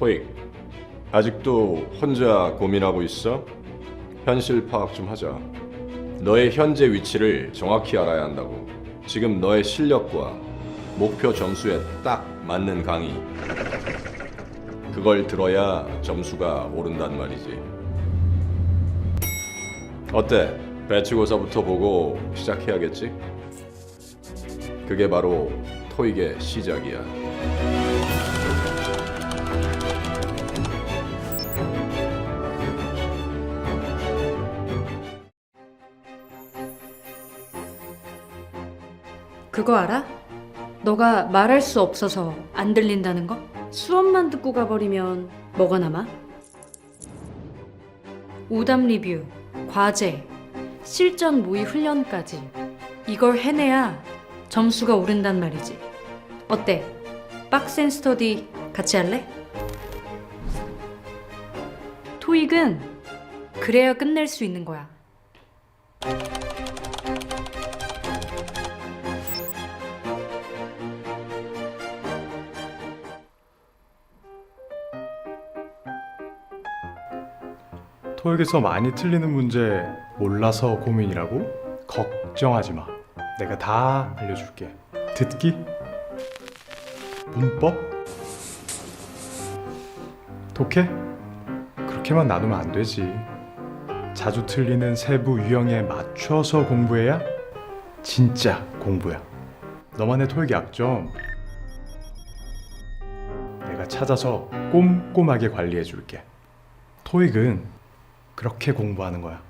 토익 아직도 혼자 고민하고 있어? 현실 파악 좀 하자. 너의 현재 위치를 정확히 알아야 한다고. 지금 너의 실력과 목표 점수에 딱 맞는 강의. 그걸 들어야 점수가 오른단 말이지. 어때? 배치고사부터 보고 시작해야겠지? 그게 바로 토익의 시작이야. 그거 알아? 너가 말할 수 없어서 안 들린다는 거? 수업만 듣고 가버리면 뭐가 남아? 오답 리뷰, 과제, 실전 모의 훈련까지 이걸 해내야 점수가 오른단 말이지. 어때? 빡센 스터디 같이 할래? 토익은 그래야 끝낼 수 있는 거야. 토익에서 많이 틀리는 문제 몰라서 고민이라고? 걱정하지 마. 내가 다 알려줄게. 듣기? 문법? 독해? 그렇게만 나누면 안 되지. 자주 틀리는 세부 유형에 맞춰서 공부해야 진짜 공부야. 너만의 토익 약점 내가 찾아서 꼼꼼하게 관리해 줄게. 토익은 그렇게 공부하는 거야.